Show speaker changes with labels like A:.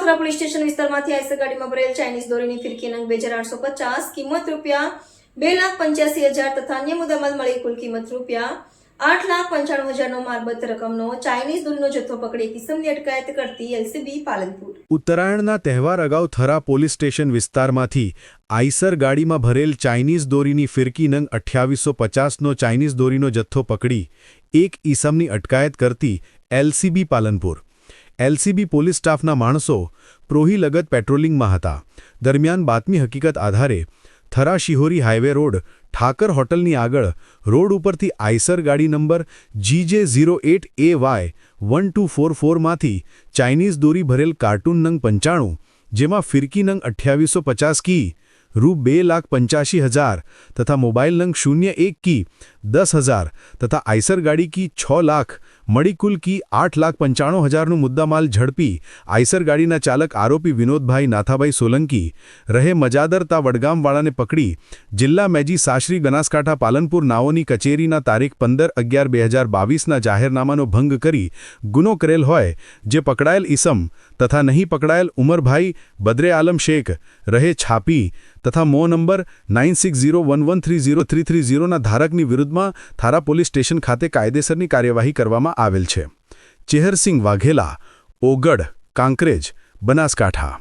A: Thara police station વિસ્તારમાંથી Eicher ગાડીમાં ભરેલ ચાઇનીઝ દોરીની ફિરકી નંગ બે હજાર આઠસો પચાસ કિંમત રૂપિયા બે લાખ પંચ્યાસી હજાર તથા અન્ય મુદ્દામાલ મળી કુલ કિંમત રૂપિયા આઠ લાખ પંચાણું હજારનો માલબદ્ધ રકમનો ચાઇનીઝ દોરીનો જથ્થો પકડી કિસમની અટકાયત કરતી એલસીબી પાલનપુર.
B: ઉત્તરાયણના તહેવાર અગાઉ થરા પોલીસ સ્ટેશન વિસ્તારમાંથી આઈસર ગાડીમાં ભરેલ ચાઇનીઝ દોરીની ફિરકી નંગ અઠ્યાવીસો પચાસનો ચાઇનીઝ દોરીનો જથ્થો પકડી એક ઈસમની અટકાયત કરતી એલસીબી પાલનપુર. એલસીબી પોલીસ સ્ટાફના માણસો પ્રોહી લગત પેટ્રોલિંગમાં હતા. દરમિયાન બાતમી હકીકત આધારે થરા શિહોરી હાઈવે રોડ ઠાકર હોટલની આગળ રોડ ઉપરથી આઈસર ગાડી number GJ zero eight A Y one two four ફોરમાંથી Chinese દોરી ભરેલ કાર્ટૂન નંગ પંચાણું, જેમાં ફિરકી નંગ અઠ્યાવીસો પચાસ કી, રૂ બે લાખ પંચ્યાસી હજાર તથા મોબાઈલ નંગ શૂન્ય એક કી દસ હજાર તથા આઈસર ગાડી કી છ લાખ મળી કી આઠ લાખ પંચાણું હજારનું મુદ્દામાલ ઝડપી આઈસર ગાડીના ચાલક આરોપી વિનોદભાઈ નાથાભાઈ સોલંકી રહે મજાદરતા વડગામવાળાને પકડી જિલ્લા મેજી સાશ્રી બનાસકાંઠા પાલનપુર નાઓની કચેરીના તારીખ પંદર અગિયાર બે હજાર બાવીસના જાહેરનામાનો ભંગ કરી ગુનો કરેલ હોય જે પકડાયેલ ઈસમ તથા નહીં પકડાયેલ ઉમરભાઈ બદરે આલમ શેખ રહે છાપી તથા મો number nine six zero one one three zero three three ઝીરોના ધારકની વિરુદ્ધમાં થારા પોલીસ સ્ટેશન ખાતે કાયદેસરની કાર્યવાહી કરવામાં આવેલ છે. ચેહરસિંહ વાઘેલા ઓગડ કાંકરેજ, બનાસકાંઠા.